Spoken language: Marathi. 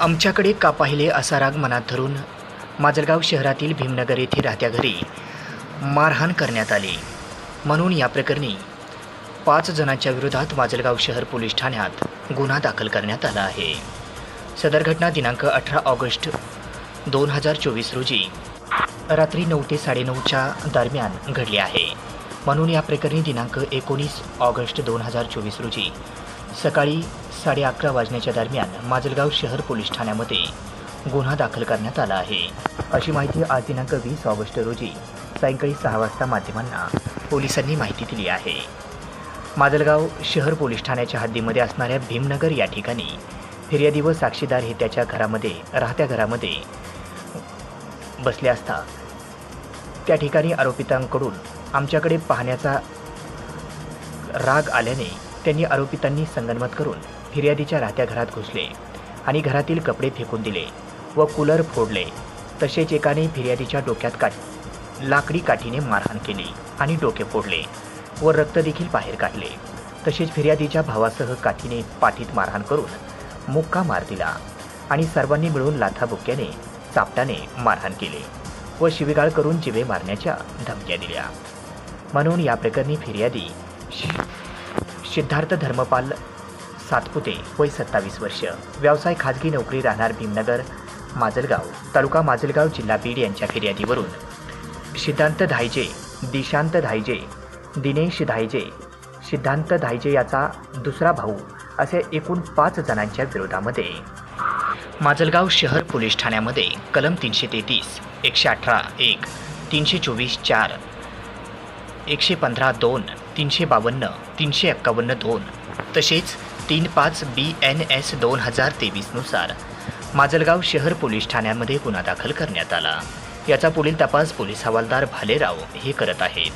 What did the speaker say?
आमच्याकडे का पाहिले असा राग मनात धरून माजलगाव शहरातील भीमनगर येथे राहत्या घरी मारहाण करण्यात आली. म्हणून या प्रकरणी पाच जणांच्या विरोधात माजलगाव शहर पोलीस ठाण्यात गुन्हा दाखल करण्यात आला आहे. सदर घटना दिनांक अठरा ऑगस्ट दोन हजार चोवीस रोजी रात्री नऊ ते साडेनऊच्या दरम्यान घडली आहे. म्हणून या प्रकरणी दिनांक एकोणीस ऑगस्ट दोन हजार चोवीस रोजी सकाळी साडे अकरा वाजण्याच्या दरम्यान माजलगाव शहर पोलीस ठाण्यामध्ये गुन्हा दाखल करण्यात आला आहे. अशी माहिती आज दिनांक वीस ऑगस्ट रोजी सायंकाळी सहा वाजता माध्यमांना पोलिसांनी माहिती दिली आहे. माजलगाव शहर पोलीस ठाण्याच्या हद्दीमध्ये असणाऱ्या भीमनगर या ठिकाणी फिर्यादी व साक्षीदार हे त्याच्या घरामध्ये राहत्या घरामध्ये बसले असता त्या ठिकाणी आरोपितांकडून आमच्याकडे पाहण्याचा राग आल्याने त्यांनी आरोपितांनी संगनमत करून फिर्यादीच्या राहत्या घरात घुसले आणि घरातील कपडे फेकून दिले व कूलर फोडले. तसेच एकाने फिर्यादीच्या डोक्यात काट लाकडी काठीने मारहाण केली आणि डोके फोडले व रक्त देखील बाहेर काढले. तसेच फिर्यादीच्या भावासह काठीने पाठीत मारहाण करून मुक्का मार दिला आणि सर्वांनी मिळून लाथाबुक्क्याने चापटाने मारहाण केले व शिवीगाळ करून जिवे मारण्याच्या धमक्या दिल्या. म्हणून या प्रकरणी फिर्यादी शि- सिद्धार्थ धर्मपाल सातपुते वय सत्तावीस वर्ष. व्यवसाय खाजगी नोकरी राहणार भीमनगर माजलगाव तालुका माजलगाव जिल्हा बीड यांच्या फिर्यादीवरून. सिद्धांत धायजे दिशांत धायजे दिनेश धायजे सिद्धांत धायजे याचा दुसरा भाऊ असे एकूण पाच जणांच्या विरोधामध्ये. माजलगाव शहर पोलीस ठाण्यामध्ये कलम तीनशे तेहतीस एकशे अठरा एक तीनशे चोवीस चार एकशे पंधरा दोन तीनशे बावन्न तीनशे एक्कावन्न दोन तसेच तीन पाच बी एन एस दोन हजार तेवीसनुसार माजलगाव शहर पोलीस ठाण्यामध्ये गुन्हा दाखल करण्यात आला. याचा पुढील तपास पोलीस हवालदार भालेराव हे करत आहेत.